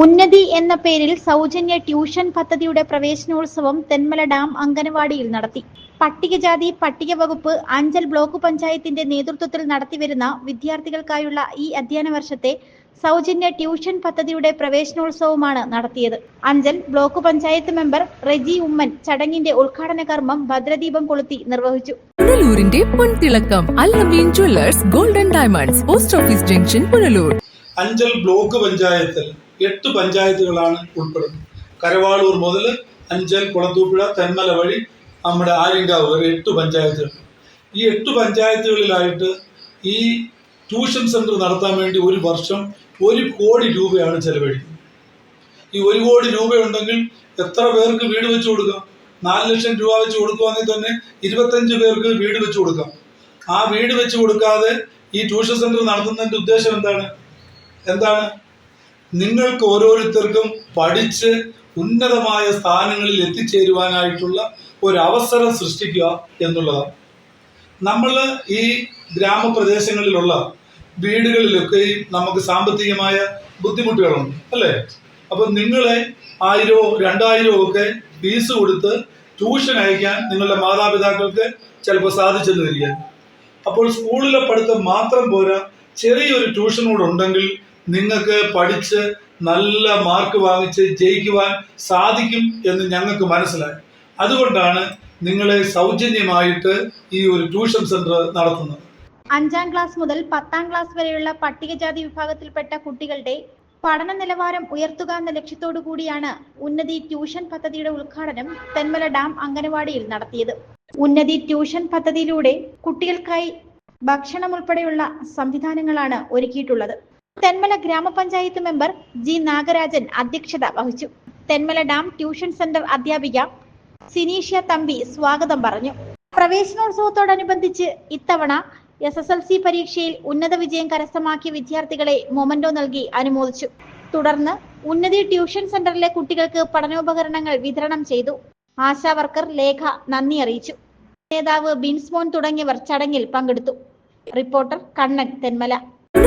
ഉന്നതി എന്ന പേരിൽ സൗജന്യ ട്യൂഷൻ പദ്ധതിയുടെ പ്രവേശനോത്സവം തെന്മല ഡാം അംഗനവാടിയിൽ നടത്തി. പട്ടികജാതി പട്ടിക വകുപ്പ് അഞ്ചൽ ബ്ലോക്ക് പഞ്ചായത്തിന്റെ നേതൃത്വത്തിൽ നടത്തിവരുന്ന വിദ്യാർത്ഥികൾക്കായുള്ള ഈ അധ്യയന വർഷത്തെ സൗജന്യ ട്യൂഷൻ പദ്ധതിയുടെ പ്രവേശനോത്സവമാണ് നടത്തിയത്. അഞ്ചൽ ബ്ലോക്ക് പഞ്ചായത്ത് മെമ്പർ റെജി ഉമ്മൻ ചടങ്ങിന്റെ ഉദ്ഘാടന കർമ്മം ഭദ്രദീപം കൊളുത്തി നിർവഹിച്ചു. പുനലൂരിന്റെ പൊൻതിളക്കം Al Ameen jewellers golden diamonds post office junction Punalur. Anchal block പഞ്ചായത്തിൽ എട്ട് പഞ്ചായത്തുകളാണ് ഉൾപ്പെടുന്നത്. കരവാളൂർ മുതൽ അഞ്ചൽ കുളത്തൂപ്പുഴ തെന്മല വഴി നമ്മുടെ ആര്യങ്കാവ് വരെ എട്ട് പഞ്ചായത്തുകൾ. ഈ എട്ട് പഞ്ചായത്തുകളിലായിട്ട് ഈ ട്യൂഷൻ സെന്റർ നടത്താൻ വേണ്ടി ഒരു വർഷം ഒരു കോടി രൂപയാണ് ചെലവഴിക്കുന്നത്. ഈ ഒരു കോടി രൂപയുണ്ടെങ്കിൽ എത്ര പേർക്ക് വീട് വെച്ചു കൊടുക്കാം? നാല് ലക്ഷം രൂപ വെച്ച് കൊടുക്കുവാണെങ്കിൽ തന്നെ ഇരുപത്തഞ്ച് പേർക്ക് വീട് വെച്ചു കൊടുക്കാം. ആ വീട് വെച്ച് കൊടുക്കാതെ ഈ ട്യൂഷൻ സെന്റർ നടത്തുന്നതിന്റെ ഉദ്ദേശം എന്താണ്? എന്താണ്? നിങ്ങൾക്ക് ഓരോരുത്തർക്കും പഠിച്ച് ഉന്നതമായ സ്ഥാനങ്ങളിൽ എത്തിച്ചേരുവാനായിട്ടുള്ള ഒരവസരം സൃഷ്ടിക്കുക എന്നുള്ളതാണ്. നമ്മൾ ഈ ഗ്രാമപ്രദേശങ്ങളിലുള്ള വീടുകളിലൊക്കെയും നമുക്ക് സാമ്പത്തികമായ ബുദ്ധിമുട്ടുകളുണ്ട് അല്ലേ? അപ്പം നിങ്ങളെ ആയിരോ രണ്ടായിരോ ഒക്കെ ഫീസ് കൊടുത്ത് ട്യൂഷൻ അയക്കാൻ നിങ്ങളുടെ മാതാപിതാക്കൾക്ക് ചിലപ്പോൾ സാധിച്ചെന്ന് വരിക അപ്പോൾ സ്കൂളിലെ പഠിത്തം മാത്രം പോരാ ചെറിയൊരു ട്യൂഷൻ കൂടെ ഉണ്ടെങ്കിൽ നിങ്ങൾക്ക് പഠിച്ച് നല്ല മാർക്ക് വാങ്ങിച്ച് ജയിക്കുവാൻ സാധിക്കും എന്ന് ഞങ്ങൾക്ക് മനസ്സിലായി. അതുകൊണ്ടാണ് നിങ്ങളെ സൗജന്യമായിട്ട് ഈ ഒരു ട്യൂഷൻ സെന്റർ നടത്തുന്നത്. അഞ്ചാം ക്ലാസ് മുതൽ പത്താം ക്ലാസ് വരെയുള്ള പട്ടികജാതി വിഭാഗത്തിൽപ്പെട്ട കുട്ടികളുടെ പഠന നിലവാരം ഉയർത്തുക എന്ന ലക്ഷ്യത്തോടു കൂടിയാണ് ഉന്നതി ട്യൂഷൻ പദ്ധതിയുടെ ഉദ്ഘാടനം തെന്മല ഡാം അംഗനവാടിയിൽ നടത്തിയത്. ഉന്നതി ട്യൂഷൻ പദ്ധതിയിലൂടെ കുട്ടികൾക്കായി ഭക്ഷണം ഉൾപ്പെടെയുള്ള സംവിധാനങ്ങളാണ് ഒരുക്കിയിട്ടുള്ളത്. തെന്മല ഗ്രാമപഞ്ചായത്ത് മെമ്പർ ജി നാഗരാജൻ അധ്യക്ഷത വഹിച്ചു. തെന്മല ഡാം ട്യൂഷൻ സെന്റർ അധ്യാപിക സിനീഷ്യ തമ്പി സ്വാഗതം പറഞ്ഞു. പ്രവേശനോത്സവത്തോടനുബന്ധിച്ച് ഇത്തവണ എസ് എസ് എൽ സി പരീക്ഷയിൽ ഉന്നത വിജയം കരസ്ഥമാക്കിയ വിദ്യാർത്ഥികളെ മൊമന്റോ നൽകി അനുമോദിച്ചു. തുടർന്ന് ഉന്നതി ട്യൂഷൻ സെന്ററിലെ കുട്ടികൾക്ക് പഠനോപകരണങ്ങൾ വിതരണം ചെയ്തു. ആശാവർക്കർ ലേഖ നന്ദി അറിയിച്ചു. നേതാവ് ബിൻസ്മോൻ തുടങ്ങിയവർ ചടങ്ങിൽ പങ്കെടുത്തു. റിപ്പോർട്ടർ കണ്ണൻ തെന്മല.